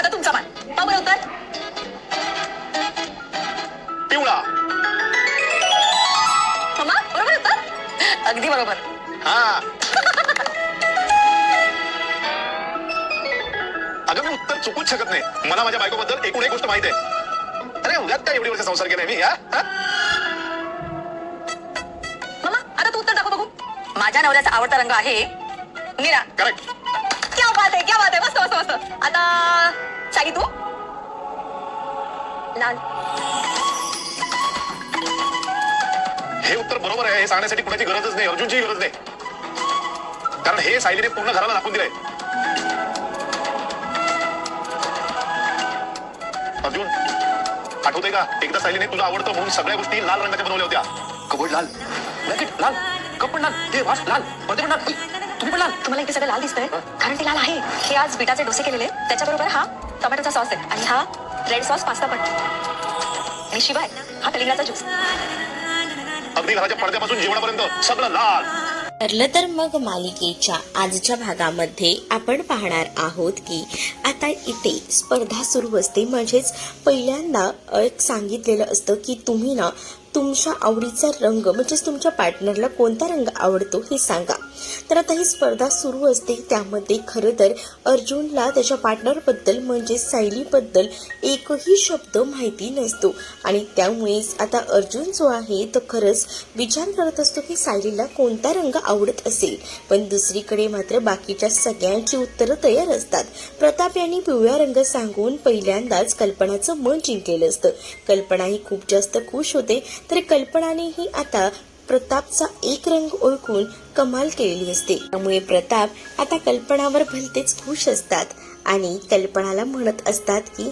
आता तुमचा मान. पहा बरं उत्तर पिवळा. मम्मा बरोबर उत्तर अगदी बरोबर. हा. अगं मी उत्तर चुकूच शकत नाही. मला माझ्या बायकोबद्दल एकूण एक गोष्ट माहीत आहे. अरे उद्यात काय एवढी वर्ष संसार केलाय मी? मम्मा आता तू उत्तर दाखव बघू. माझ्या नवऱ्याचा आवडता रंग आहे निळा. करेक्ट क्या बात आहे क्या बात आहे. मस्त मस्त मस्त. आता साडी तू लाल हे उत्तर बरोबर आहे. हे सांगण्यासाठी कुणाची गरजच नाही. अर्जुनची गरज नाही. कारण हे सायलीने पूर्ण घराला दाखवून दिलंय. अर्जुन आठवतंय का? एकदा सायलीने तुला आवडतं म्हणून सगळ्या गोष्टी लाल रंगाच्या बनवल्या होत्या. कबोर्ड लाल ब्लँकेट लाल कप पण लाल ते वास लाल पडदे पण लाल. तुम्ही पण लाल तुम्हाला इथे सगळं लाल दिसतंय. कारण ते लाल आहे. हे आज बिटाचे डोसे केलेले. त्याच्याबरोबर हा टोमॅटोचा सॉस आहे. आणि हा रेड सॉस पास्ता पण. आणि शिवाय हा कलिंगाचा ज्यूस. अगदी घराच्या पडद्यापासून जेवणापर्यंत सगळं लाल. ठरलं तर मग मालिकेच्या आजच्या भागामध्ये आपण पाहणार आहोत की आता इथे स्पर्धा सुरू असते. म्हणजेच पहिल्यांदा एक सांगितलेलं असतं की तुम्ही ना तुमच्या आवडीचा रंग म्हणजेच तुमच्या पार्टनरला कोणता रंग आवडतो हे सांगा. तर आता ही स्पर्धा सुरू असते. त्यामध्ये खरं तर अर्जुनला त्याच्या पार्टनरबद्दल म्हणजे सायलीबद्दल एकही शब्द माहिती नसतो. आणि त्यामुळेच आता अर्जुन जो आहे तो खरंच विचार करत असतो की सायलीला कोणता रंग आवडत असेल. पण दुसरीकडे मात्र बाकीच्या सगळ्यांची उत्तरं तयार असतात. प्रताप यांनी पिवळा रंग सांगून पहिल्यांदाच कल्पनाचं मन जिंकलेलं असतं. कल्पना ही खूप जास्त खुश होते. तर कल्पनानेही आता प्रतापचा एक रंग ओळखून कमाल केलेली असते. त्यामुळे प्रताप आता कल्पनावर भलतेच खुश असतात आणि कल्पनाला म्हणत असतात की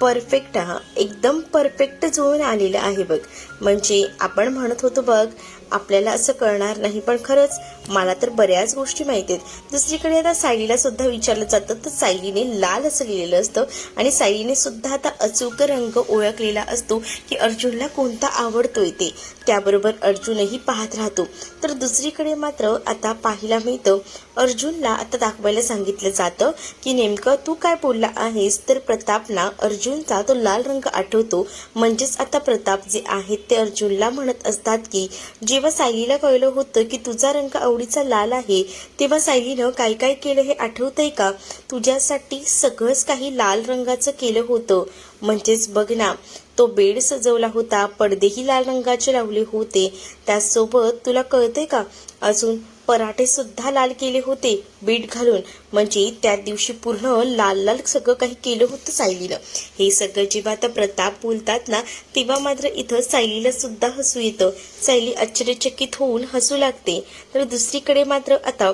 परफेक्ट हा एकदम परफेक्ट जुळून आलेलं आहे बघ. म्हणजे आपण म्हणत होतो बघ आपल्याला असं कळणार नाही पण खरंच मला तर बऱ्याच गोष्टी माहिती आहेत. दुसरीकडे आता सायलीला सुद्धा विचारलं जातं तर सायलीने लाल असं लिहिलेलं असतं आणि सायलीने सुद्धा आता अचूक रंग ओळखलेला असतो की अर्जुनला कोणता आवडतोय ते. त्याबरोबर अर्जुनही पाहत राहतो. तर दुसरीकडे मात्र आता पाहायला मिळतं अर्जुनला आता दाखवायला सांगितलं जातं की नेमकं तू काय बोलला आहेस? तर प्रतापना अर्जुनचा तो लाल रंग आठवतो. म्हणजेच आता प्रताप जे आहेत ते अर्जुनला म्हणत असतात की जेव्हा सायलीला कळलं होतं की तुझा रंग आवड आवडीचा लाल आहे. तेव्हा सायलीनं काय काय केलं हे आठवतंय का? तुझ्यासाठी सगळंच काही लाल रंगाचं केलं होतं. म्हणजेच बघ ना तो बेड सजवला होता पडदेही लाल रंगाचे लावले होते. त्याचसोबत तुला कळतंय का? अजून पराठे सुद्धा लाल केले होते. बीट घालून. म्हणजे त्या दिवशी पूर्ण लाल लाल सगळं काही केलं होतं सायलीनं. हे सगळं जेव्हा आता प्रताप बोलतात ना तेव्हा मात्र इथं सायलीला सुद्धा हसू येतं. सायली आश्चर्यचकित होऊन हसू लागते. तर दुसरीकडे मात्र आता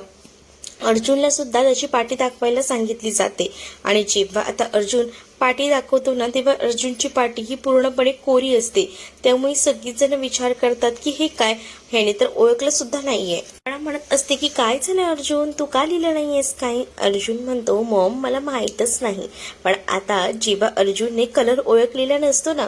अर्जुनला सुद्धा त्याची पाठी दाखवायला सांगितली जाते. आणि जेव्हा आता अर्जुन पाठी दाखवतो ना तेव्हा अर्जुनची पाठी ही पूर्णपणे कोरी असते. त्यामुळे सगळीजण विचार करतात की हे काय? ह्याने तर ओळखलं सुद्धा नाहीये. मला म्हणत असते की काय झालं अर्जुन? तू का लिहिलं नाहीयेस काय अर्जुन म्हणतो मॉम मला माहीतच नाही. पण आता जेव्हा अर्जुनने कलर ओळखलेला नसतो ना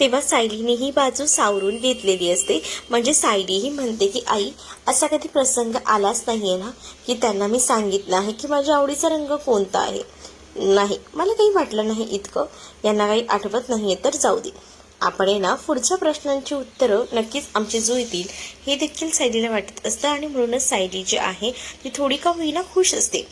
तेव्हा सायलीने ही बाजू सावरून घेतलेली असते. म्हणजे सायली ही म्हणते की आई असा कधी प्रसंग आलाच नाहीये ना की त्यांना मी सांगितलं आहे की माझ्या आवडीचा रंग कोणता आहे? नाही मला काही वाटलं नाही इतकं. यांना काही आठवत नाहीये तर जाऊ दे. आपण आहे ना पुढच्या प्रश्नांची उत्तरं नक्कीच आमची जुळतील हे देखील सायलीला वाटत असतं आणि म्हणूनच सायली जी आहे ती थोडी का होईना खुश असते.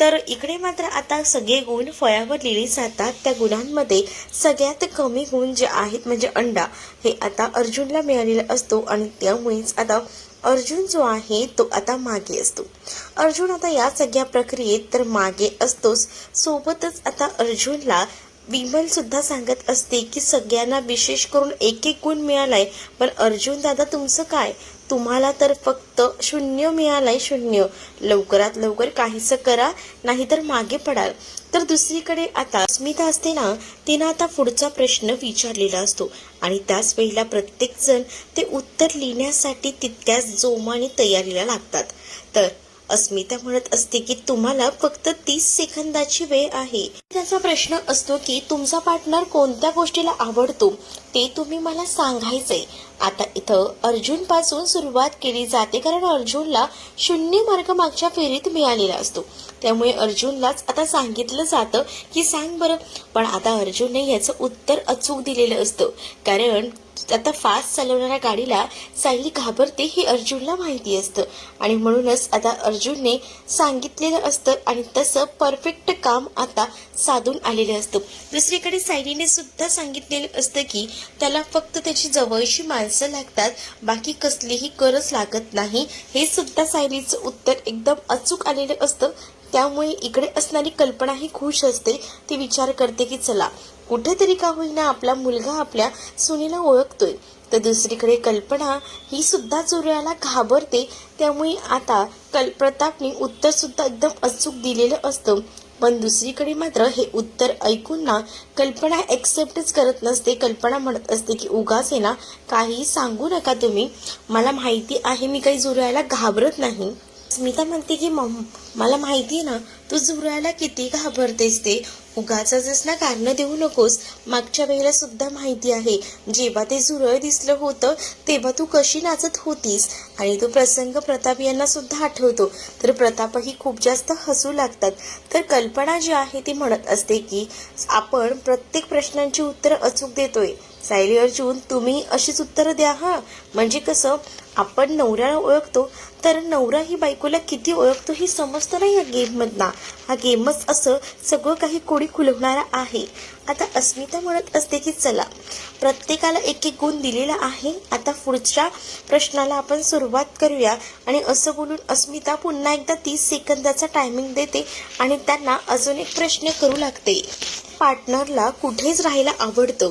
तर इकडे मात्र आता सगळे गुण फळ्यावर लिहिले जातात. त्या गुणांमध्ये सगळ्यात कमी गुण जे आहेत म्हणजे अंडा हे आता अर्जुनला मिळालेला असतो आणि त्यामुळेच आता अर्जुन जो आहे तो आता मागे असतो. अर्जुन आता या सगळ्या प्रक्रियेत तर मागे असतोच. सोबतच आता अर्जुनला विमल सुद्धा सांगत असते की सगळ्यांना विशेष करून एक एक गुण मिळालाय पण अर्जुन दादा तुमचं काय? तुम्हाला तर फक्त शून्य मिळालाय शून्य. लवकरात लवकर काहीसं करा नाहीतर मागे पडाल. तर दुसरीकडे आता स्मिता असते ना तिनं आता पुढचा प्रश्न विचारलेला असतो. आणि त्याच वेळेला प्रत्येक जण ते उत्तर लिहिण्यासाठी तितक्याच जोमाने तयारीला लागतात. तर अस्मिता म्हणत असते की तुम्हाला फक्त तीस सेकंदाची वेळ आहे. त्याचा प्रश्न असतो की तुमचा पार्टनर कोणत्या गोष्टीला आवडतो ते तुम्ही मला सांगायचंय. आता इथं अर्जुनपासून सुरुवात केली जाते कारण अर्जुनला शून्य मार्क मागच्या फेरीत मिळालेला असतो. त्यामुळे अर्जुनलाच आता सांगितलं जातं की सांग बरं. पण आता अर्जुनने याचं उत्तर अचूक दिलेलं असतं. कारण आता फास्ट चालवणाऱ्या गाडीला सायली घाबरते हे अर्जुनला माहिती असतं. आणि म्हणूनच आता अर्जुनने सांगितलेलं असतं आणि तसं परफेक्ट काम आता साधून आलेलं असतं. दुसरीकडे सायलीने सुद्धा सांगितलेलं असतं की त्याला फक्त त्याची जवळची माणसं लागतात बाकी कसलीही गरज लागत नाही. हे सुद्धा सायलीचं उत्तर एकदम अचूक आलेलं असतं. त्यामुळे इकडे असणारी कल्पनाही खुश असते. ती विचार करते की चला कुठेतरी का होईना आपला मुलगा आपल्या सुनेला ओळखतोय. तर दुसरीकडे कल्पना ही सुद्धा चोऱ्याला घाबरते. त्यामुळे आता कल प्रतापने उत्तर सुद्धा एकदम अचूक दिलेलं असतं. पण दुसरीकडे मात्र हे उत्तर ऐकून ना कल्पना ॲक्सेप्टच करत नसते. कल्पना म्हणत असते की उगाच आहे ना काही सांगू नका तुम्ही. मला माहिती आहे मी काही जुरायला घाबरत नाही. स्मिता म्हणते की मम मला माहिती आहे ना तू जुरायला किती घाबरतेस ते. उगाच ना कारण देऊ नकोस. मागच्या वेळेला सुद्धा माहिती आहे. जेव्हा ते झुरळ दिसलं होतं तेव्हा तू कशी नाचत होतीस? आणि तो प्रसंग प्रताप यांना सुद्धा आठवतो. तर प्रतापही खूप जास्त हसू लागतात. तर कल्पना जी आहे ती म्हणत असते की आपण प्रत्येक प्रश्नांची उत्तरं अचूक देतोय. सायली अर्जुन तुम्ही अशीच उत्तरं द्या हां. म्हणजे कसं? आपण नवऱ्याला ओळखतो तर नवरा ही बायकोला किती ओळखतो हे समजतं ना या गेममधना हा गेमच असं सगळं काही कोडी खुलवणारा आहे. आता अस्मिता म्हणत असते की चला प्रत्येकाला एक एक गुण दिलेला आहे. आता पुढच्या प्रश्नाला आपण सुरुवात करूया. आणि असं बोलून अस्मिता पुन्हा एकदा तीस सेकंदाचा टायमिंग देते आणि त्यांना अजून एक प्रश्न करू लागते. पार्टनरला कुठेच राहायला आवडतं.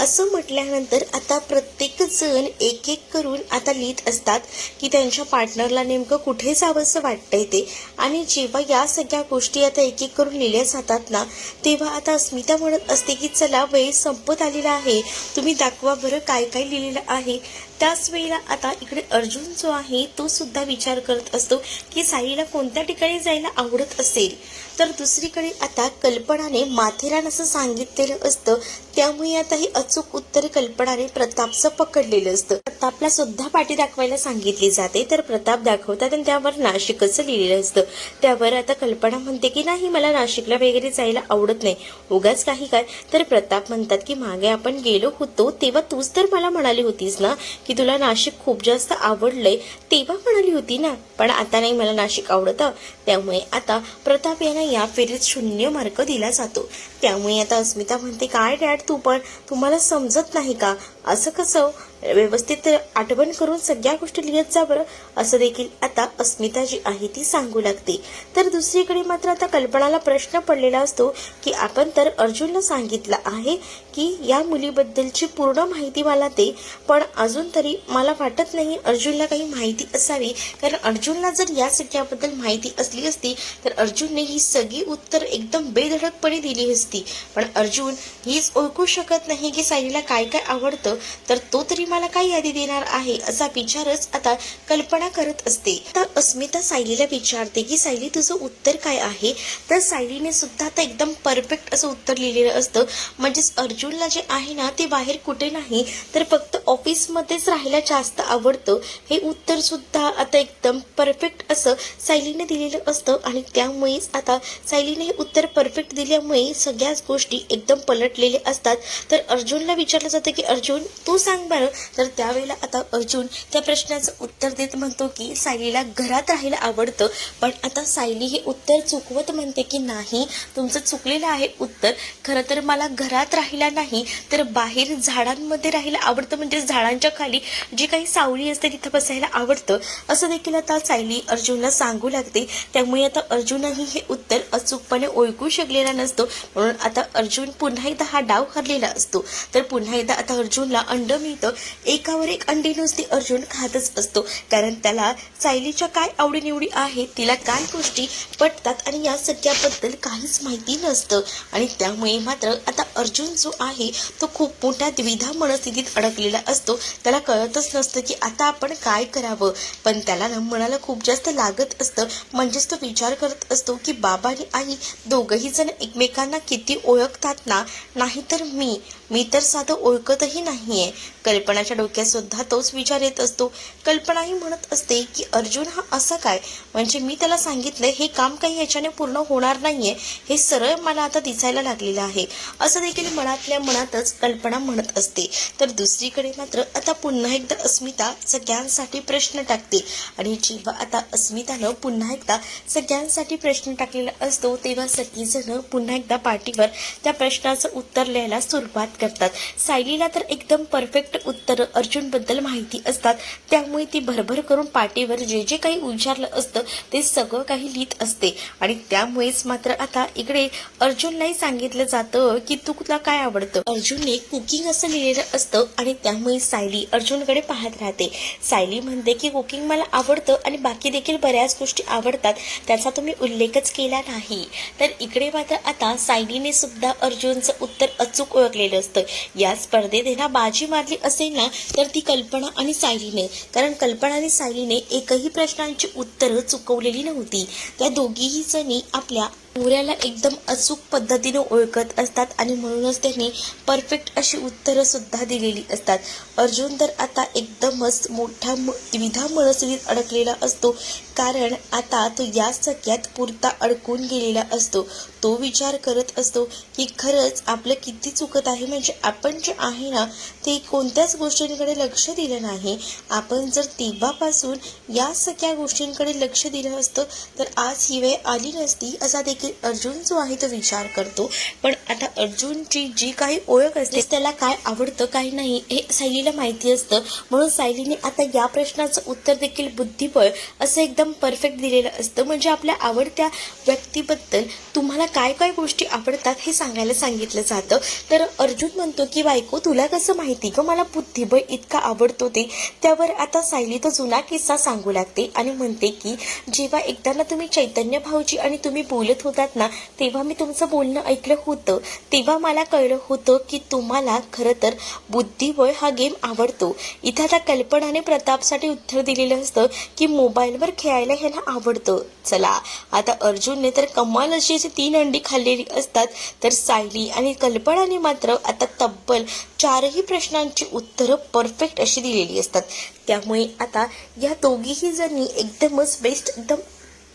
असं म्हटल्यानंतर आता प्रत्येक जण एक एक करून आता लिहित असतात की त्यांच्या पार्टनरला नेमकं कुठे जावंसं वाटतंय ते. आणि जेव्हा या सगळ्या गोष्टी आता एक एक करून लिहिल्या जातात ना तेव्हा आता अस्मिता म्हणत असते की चला वेळ संपत आलेला आहे. तुम्ही दाखवा बरं काय काय लिहिलेलं आहे. त्याच वेळेला आता इकडे अर्जुन जो आहे तो सुद्धा विचार करत असतो की साईला कोणत्या ठिकाणी जायला आवडत असेल? तर दुसरीकडे आता कल्पनाने माथेरान असं सांगितलेलं असतं. त्यामुळे आता हे अचूक उत्तर कल्पनाने प्रतापचं पकडलेलं असतं. प्रतापला सुद्धा पाठी दाखवायला सांगितली जाते तर प्रताप दाखवतात आणि त्यावर नाशिकच लिहिलेलं असतं. त्यावर आता कल्पना म्हणते की नाही मला नाशिकला वगैरे जायला आवडत नाही. उगाच काही काय. तर प्रताप म्हणतात की मागे आपण गेलो होतो तेव्हा तूच तर मला म्हणाली होतीस ना की तुला नाशिक खूप जास्त आवडलंय. तेव्हा म्हणाली होती ना पण आता नाही मला नाशिक आवडतं. त्यामुळे आता प्रताप यांना या फेरीत शून्य मार्क दिला जातो. त्यामुळे आता अस्मिता म्हणते काय डॅड तू पण तुम्हाला समजत नाही का? असं कसं व्यवस्थित आठवण करून सगळ्या गोष्टी लिहित जा बरं असं देखील आता अस्मिता जी आहे ती सांगू लागते. तर दुसरीकडे मात्र आता कल्पनाला प्रश्न पडलेला असतो की आपण तर अर्जुनला सांगितलं आहे की या मुलीबद्दलची पूर्ण माहिती मला दे पण अजून तरी मला वाटत नाही अर्जुनला काही माहिती असावी. कारण अर्जुनला जर या सगळ्याबद्दल माहिती असली असती तर अर्जुनने ही सगळी उत्तर एकदम बेधडकपणे दिली असती. पण अर्जुन हीच ओळखू शकत नाही की सायलीला काय काय आवडतं. तर तो तरी मला काय यादी देणार आहे असा विचारच आता कल्पना करत असते. तर अस्मिता सायलीला विचारते की सायली तुझं उत्तर काय आहे? तर सायलीने सुद्धा आता एकदम परफेक्ट असं उत्तर लिहिलेलं असतं. म्हणजेच अर्जुनला जे आहे ना ते बाहेर कुठे नाही तर फक्त ऑफिसमध्येच राहायला जास्त आवडतं. हे उत्तर सुद्धा आता एकदम परफेक्ट असं सायलीने दिलेलं असतं आणि त्यामुळेच आता सायलीने हे उत्तर परफेक्ट दिल्यामुळे सगळ्याच गोष्टी एकदम पलटलेल्या असतात. तर अर्जुनला विचारलं जातं की अर्जुन तू सांग बरं. तर त्यावेळेला आता अर्जुन त्या प्रश्नाचं उत्तर देत म्हणतो की सायलीला घरात राहायला आवडतं पण आता सायली हे उत्तर चुकवत म्हणते की नाही तुमचं चुकलेलं आहे उत्तर. खरं तर मला घरात राहायला नाही तर बाहेर झाडांमध्ये राहायला आवडतं म्हणजे झाडांच्या खाली जी काही सावली असते तिथं बसायला आवडतं. असं देखील आता सायली अर्जुनला सांगू लागते. त्यामुळे आता अर्जुनही हे उत्तर अचूकपणे ओळखू शकलेला नसतो. म्हणून आता अर्जुन पुन्हा एकदा हा डाव हरलेला असतो. तर पुन्हा एकदा आता अर्जुन अर्जुनला अंड मिळतं एकावर एक अंडी नुसती अर्जुन खातच असतो. कारण त्याला सायलीच्या काय आवडीनिवडी आहेत तिला काय गोष्टी पटतात आणि या सगळ्याबद्दल काहीच माहिती नसतं. आणि त्यामुळे मात्र आता अर्जुन जो आहे तो खूप मोठ्या द्विधा मनस्थितीत अडकलेला असतो. त्याला कळतच नसतं की आता आपण काय करावं. पण त्याला ना मनाला खूप जास्त लागत असतं. म्हणजेच तो विचार करत असतो की बाबा आणि आई दोघंही जण एकमेकांना किती ओळखतात ना? नाहीतर मी. मी तर साधं ओळखतही नाहीये. कल्पनाच्या डोक्यात सुद्धा तोच विचार येत असतो. कल्पनाही म्हणत असते की अर्जुन हा असा काय? म्हणजे मी त्याला सांगितलं हे काम काही याच्याने पूर्ण होणार नाहीये. हे सरळ मला आता दिसायला लागलेलं आहे. असं देखील मनातल्या मनातच कल्पना म्हणत असते. तर दुसरीकडे मात्र आता पुन्हा एकदा अस्मिता सगळ्यांसाठी प्रश्न टाकते. आणि जेव्हा आता अस्मितानं पुन्हा एकदा सगळ्यांसाठी प्रश्न टाकलेला असतो तेव्हा सगळीजण पुन्हा एकदा पाठीवर त्या प्रश्नाचं उत्तर लिहायला सुरुवात करतात. सायलीला तर एकदम परफेक्ट उत्तर अर्जुनबद्दल माहिती असतात. त्यामुळे ती भरभर करून पाठीवर जे जे काही विचारलं असतं ते सगळं काही लिहित असते. आणि त्यामुळेच मात्र आता इकडे अर्जुनलाही सांगितलं जातं की तू तुला काय आवडतं? अर्जुनने कुकिंग असं लिहिलेलं असतं आणि त्यामुळे सायली अर्जुनकडे पाहत राहते. सायली म्हणते की कुकिंग मला आवडतं आणि बाकी देखील बऱ्याच गोष्टी आवडतात. त्याचा तुम्ही उल्लेखच केला नाही. तर इकडे मात्र आता सायलीने सुद्धा अर्जुनचं उत्तर अचूक ओळखलेलं असतं. या स्पर्धेत ना बाजी मारली असेल ना तर ती कल्पना आणि सायलीने कारण कल्पना आणि सायलीने एकही प्रश्नांची उत्तरं चुकवलेली नव्हती. त्या दोघीही जणी आपल्या पुऱ्याला एकदम अचूक पद्धतीने ओळखत असतात आणि म्हणूनच त्यांनी परफेक्ट अशी उत्तरं सुद्धा दिलेली असतात. अर्जुन तर आता एकदमच मोठ्या म- द्विधा मनस्थितीत अडकलेला असतो. कारण आता तो या सगळ्यात पुरता अडकून गेलेला असतो. तो विचार करत असतो की खरंच आपलं किती चुकत आहे? म्हणजे आपण जे आहे ना ते कोणत्याच गोष्टींकडे लक्ष दिलं नाही. आपण जर तेव्हापासून या सगळ्या गोष्टींकडे लक्ष दिलं असतं तर आज ही वेळ आली नसती असा देखील की अर्जुन जो आहे तो विचार करतो. पण आता अर्जुनची जी काही ओळख असते त्याला काय आवडतं काय नाही हे सायलीला माहिती असतं. म्हणून सायलीने आता या प्रश्नाचं उत्तर देखील बुद्धिबळ असं एकदम परफेक्ट दिलेलं असतं. म्हणजे आपल्या आवडत्या व्यक्तीबद्दल तुम्हाला काय काय गोष्टी आवडतात हे सांगायला सांगितलं जातं. तर अर्जुन म्हणतो की बायको तुला कसं माहिती ग? मला बुद्धिबळ इतका आवडतो ते. त्यावर आता सायली तो जुना किस्सा सांगू लागते आणि म्हणते की जेव्हा एकदा ना तुम्ही चैतन्य भाऊजी आणि तुम्ही बोलत होते होतात ना तेव्हा मी तुमचं बोलणं ऐकलं होतं. तेव्हा मला कळलं होतं की तुम्हाला खरं तर बुद्धिबळ हा गेम आवडतो. इथं आता कल्पनाने प्रतापसाठी उत्तर दिलेलं असतं की मोबाईलवर खेळायला ह्याला आवडतं. चला आता अर्जुनने तर कमाल अशी अशी तीन अंडी खाल्लेली असतात. तर सायली आणि कल्पनाने मात्र आता तब्बल चारही प्रश्नांची उत्तरं परफेक्ट अशी दिलेली असतात. त्यामुळे आता या दोघीही जणी एकदमच बेस्ट एकदम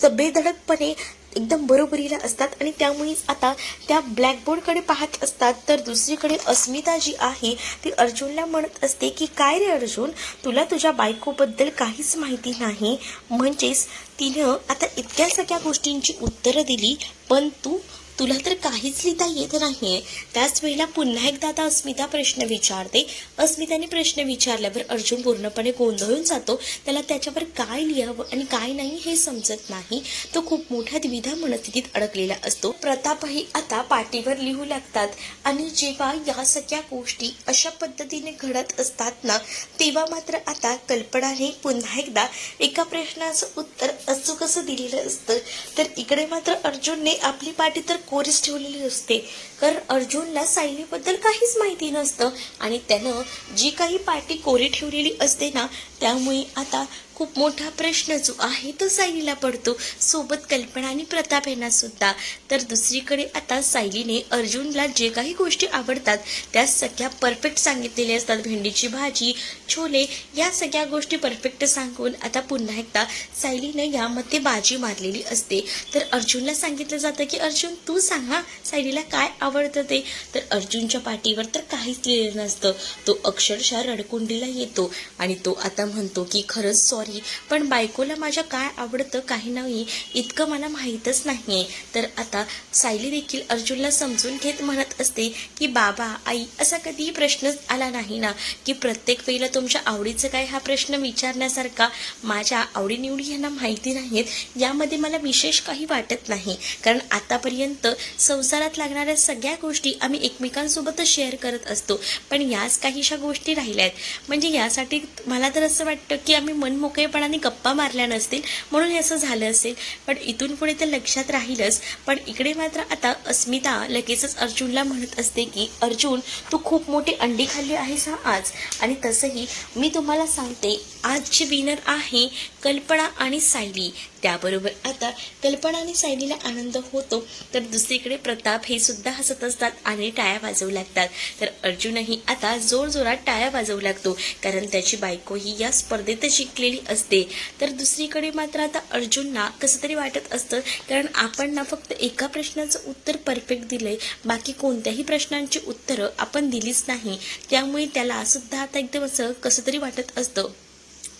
बेधडकपणे एकदम बरोबरीला असतात आणि त्यामुळेच आता त्या ब्लॅकबोर्डकडे पाहत असतात. तर दुसरीकडे अस्मिता जी आहे. ती अर्जुनला म्हणत असते की काय रे अर्जुन? तुला तुझ्या बायकोबद्दल काहीच माहिती नाही. म्हणजेच तिनं आता इतक्या सगळ्या गोष्टींची उत्तरं दिली पण तू तुला तर काहीच लिहिता येत नाहीये. त्याच वेळेला पुन्हा एकदा आता अस्मिता प्रश्न विचारते. अस्मिताने प्रश्न विचारल्यावर अर्जुन पूर्णपणे गोंधळून जातो. त्याला त्याच्यावर काय लिहावं आणि काय नाही हे समजत नाही. तो खूप मोठ्या द्विधा मनस्थितीत अडकलेला असतो. प्रतापही आता पाठीवर लिहू लागतात. आणि जेव्हा या सगळ्या गोष्टी अशा पद्धतीने घडत असतात ना तेव्हा मात्र आता कल्पनाने पुन्हा एकदा एका प्रश्नाचं उत्तर अचूक असं दिलेलं असतं? तर इकडे मात्र अर्जुनने आपली पाठी तर कोरीस ठेवलेली असते. कारण अर्जुनला सायलीबद्दल काहीच माहिती नसतं आणि त्यानं जी काही पार्टी कोरी ठेवलेली असते ना त्यामुळे आता खूप मोठा प्रश्न जो आहे तो सायलीला पडतो. सोबत कल्पना आणि प्रताप यांना सुद्धा. तर दुसरीकडे आता सायलीने अर्जुनला जे काही गोष्टी आवडतात त्या सगळ्या परफेक्ट सांगितलेल्या असतात. भेंडीची भाजी छोले या सगळ्या गोष्टी परफेक्ट सांगून आता पुन्हा एकदा सायलीने यामध्ये बाजी मारलेली असते. तर अर्जुनला सांगितलं जातं की अर्जुन तू सांगा सायलीला काय आवडतं ते? तर अर्जुनच्या पाठीवर तर काहीच लिहिलेलं नसतं. तो अक्षरशः रडकुंडीला येतो आणि तो आता म्हणतो की खरंच सॉरी सॉरी पण बायकोला माझ्या काय आवडतं काही नाही इतकं मला माहीतच नाही तर आता सायली देखील अर्जुनला समजून घेत म्हणत असते की बाबा आई असा कधीही प्रश्नच आला नाही ना की प्रत्येक वेळेला तुमच्या आवडीचं काय हा प्रश्न विचारण्यासारखा माझ्या आवडीनिवडी यांना माहिती नाहीत यामध्ये मला विशेष काही वाटत नाही. कारण आतापर्यंत संसारात लागणाऱ्या सगळ्या गोष्टी आम्ही एकमेकांसोबतच शेअर करत असतो. पण याच काहीशा गोष्टी राहिल्या आहेत म्हणजे यासाठी मला तर असं वाटतं की आम्ही मोकळेपणाने गप्पा मारल्या नसतील म्हणून हे असं झालं असेल. पण इथून पुढे तर लक्षात राहीलच. पण इकडे मात्र आता अस्मिता लगेचच अर्जुनला म्हणत असते की अर्जुन तू खूप मोठी अंडी खाल्ली आहेस हा आज. आणि तसंही मी तुम्हाला सांगते आजची विनर आहे कल्पना आणि सायली. त्याबरोबर आता कल्पना आणि सायलीला आनंद होतो. तर दुसरीकडे प्रताप हे सुद्धा हसत असतात आणि टाळ्या वाजवू लागतात. तर अर्जुनही आता जोरजोरात टाळ्या वाजवू लागतो. कारण त्याची बायको ही या स्पर्धेत जिंकलेली असते. तर दुसरीकडे मात्र आता अर्जुनना कसं तरी वाटत असतं. कारण आपण ना फक्त एका प्रश्नाचं उत्तर परफेक्ट दिलंय. बाकी कोणत्याही प्रश्नांची उत्तरं आपण दिलीच नाही. त्यामुळे त्याला सुद्धा आता एकदम असं कसं तरी वाटत असतं.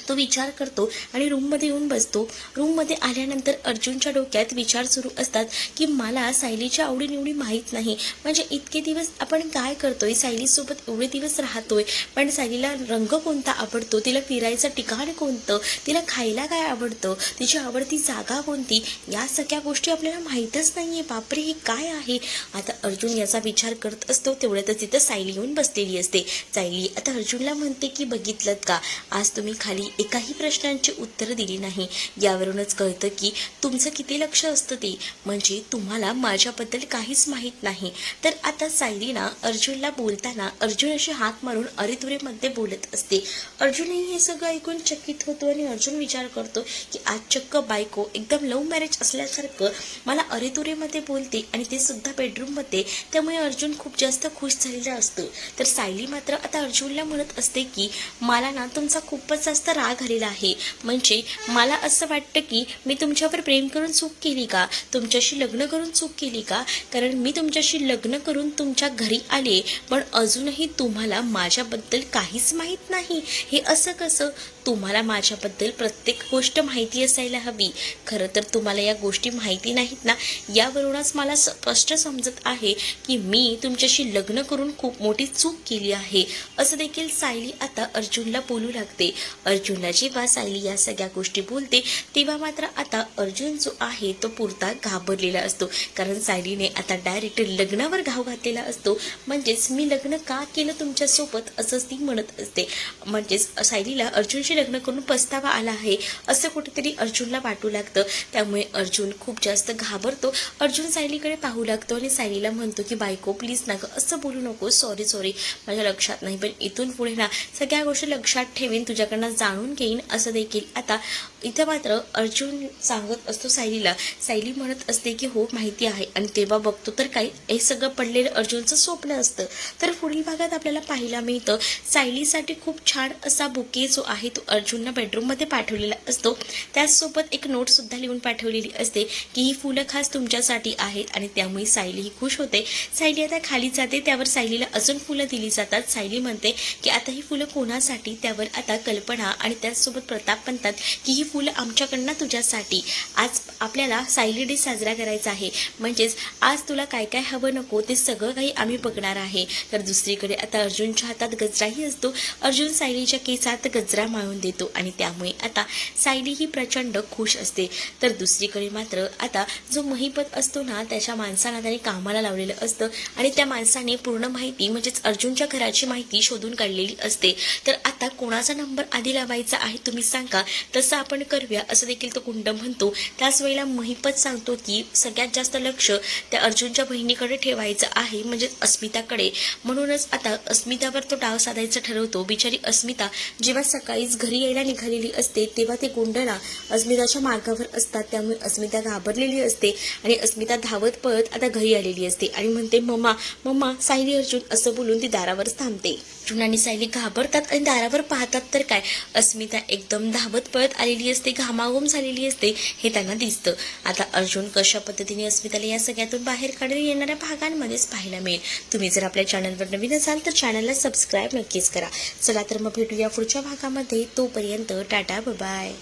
तो विचार करतो आणि रूममध्ये येऊन बसतो. रूममध्ये आल्यानंतर अर्जुनच्या डोक्यात विचार सुरू असतात की मला सायलीच्या आवडीनिवडी माहीत नाही. म्हणजे इतके दिवस आपण काय करतोय? सायलीसोबत एवढे दिवस राहतोय. पण सायलीला रंग कोणता आवडतो? तिला फिरायचं ठिकाण कोणतं? तिला खायला काय आवडतं? तिची आवडती जागा कोणती? या सगळ्या गोष्टी आपल्याला माहीतच नाही आहे बापरे हे काय आहे? आता अर्जुन याचा विचार करत असतो. तेवढ्यातच तिथं सायली येऊन बसलेली असते. सायली आता अर्जुनला म्हणते की बघितलं का? आज तुम्ही खाली एकाही प्रश्नांची उत्तरं दिली नाही. यावरूनच कळतं की तुमचं किती लक्ष असतं ते. म्हणजे तुम्हाला माझ्याबद्दल काहीच माहीत नाही. तर आता सायलीना अर्जुनला बोलताना अर्जुन अशी हाक मारून अरेतुरेमध्ये बोलत असते. अर्जुनही हे सगळं ऐकून चकित होतो आणि अर्जुन विचार करतो की आज चक्क बायको एकदम लव्ह मॅरेज असल्यासारखं मला अरेतुरेमध्ये बोलते आणि ते सुद्धा बेडरूममध्ये. त्यामुळे अर्जुन खूप जास्त खुश झालेला असतो. तर सायली मात्र आता अर्जुनला म्हणत असते की मला ना तुमचा खूपच जास्त राग घालेला आहे. म्हणजे मला असं वाटतं की मी तुमच्यावर प्रेम करून चूक केली का? तुमच्याशी लग्न करून चूक केली का? कारण मी तुमच्याशी लग्न करून तुमच्या घरी आले पण अजूनही तुम्हाला माझ्याबद्दल काहीच माहीत नाही. हे असं कसं? तुम्हाला माझ्याबद्दल प्रत्येक गोष्ट माहिती असायला हवी. खरं तर तुम्हाला या गोष्टी माहिती नाहीत ना? यावरूनच मला स्पष्ट समजत आहे की मी तुमच्याशी लग्न करून खूप मोठी चूक केली आहे. असं देखील सायली आता अर्जुनला बोलू लागते. अर्जुनला जेव्हा सायली या सगळ्या गोष्टी बोलते तेव्हा मात्र आता अर्जुन जो आहे तो पुरता घाबरलेला असतो. कारण सायलीने आता डायरेक्ट लग्नावर घाव घातलेला असतो. म्हणजेच मी लग्न का केलं तुमच्यासोबत असंच ती म्हणत असते. म्हणजेच सायलीला अर्जुनशी लग्न करून पस्तावा आला आहे असं कुठेतरी अर्जुनला वाटू लागतं. त्यामुळे अर्जुन खूप जास्त घाबरतो. अर्जुन सायलीकडे पाहू लागतो आणि सायलीला म्हणतो की बायको प्लीज ना गं असं बोलू नको. सॉरी सॉरी माझ्या लक्षात नाही पण इथून पुढे ना सगळ्या गोष्टी लक्षात ठेवीन तुझ्याकडनं जाणून घेईन असं देखील. आता इथं मात्र अर्जुन सांगत असतो सायलीला. सायली म्हणत असते की हो माहिती आहे. आणि तेव्हा बघतो तर काही हे सगळं पडलेलं अर्जुनचं स्वप्न असतं. तर पुढील भागात आपल्याला पाहायला मिळतं. सायलीसाठी खूप छान असा बुके जो आहे तो अर्जुननं बेडरूममध्ये पाठवलेला असतो. त्याचसोबत एक नोटसुद्धा लिहून पाठवलेली असते की ही फुलं खास तुमच्यासाठी आहेत आणि त्यामुळे सायलीही खुश होते. सायली आता खाली जाते त्यावर सायलीला अजून फुलं दिली जातात. सायली म्हणते की आता ही फुलं कोणासाठी? त्यावर आता कल्पना आणि त्याचसोबत प्रताप म्हणतात की ही फुलं आमच्याकडनं तुझ्यासाठी. आज आपल्याला सायली डे साजरा करायचा आहे. म्हणजेच आज तुला काय काय हवं नको ते सगळं काही आम्ही बघणार आहे. तर दुसरीकडे आता अर्जुनच्या हातात गजराही असतो. अर्जुन सायलीच्या केसात गजरा माळून देतो आणि त्यामुळे आता सायली ही प्रचंड खुश असते. तर दुसरीकडे मात्र आता जो महिपत असतो ना त्याच्या माणसाला त्याने कामाला लावलेलं असतं आणि त्या माणसाने पूर्ण माहिती म्हणजेच अर्जुनच्या घराची माहिती शोधून काढलेली असते. तर आता कोणाचा नंबर आधी लावायचा आहे तुम्ही सांगा. तसं आपण करूया. असं देखील तो कुंड म्हणतो. त्याच वेळेला महिपत सांगतो की सगळ्यात जास्त लक्ष त्या अर्जुनच्या बहिणीकडे ठेवायचं आहे म्हणजेच अस्मिताकडे. म्हणूनच आता अस्मितावर तो डाव साधायचा ठरवतो. बिचारी अस्मिता जेव्हा सकाळीच घरी यायला निघालेली असते तेव्हा ते गुंडना अस्मिताच्या मार्गावर असतात. त्यामुळे अस्मिता घाबरलेली असते आणि अस्मिता धावत पळत आता घरी आलेली असते आणि म्हणते मम्मा मम्मा सायली अर्जुन असं बोलून ती दारावरच थांबते. अर्जुन आणि सायली घाबरतात आणि दारावर पाहतात तर काय? अस्मिता एकदम धावत पळत आलेली असते घामाघूम झालेली असते हे त्यांना दिसतं. आता अर्जुन कशा पद्धतीने अस्मिताला या सगळ्यातून बाहेर काढून येणाऱ्या भागांमध्येच पाहायला मिळेल. तुम्ही जर आपल्या चॅनलवर नवीन असाल तर चॅनलला सबस्क्राईब नक्कीच करा. चला तर मग भेटूया पुढच्या भागामध्ये. तोपर्यंत टाटा बाय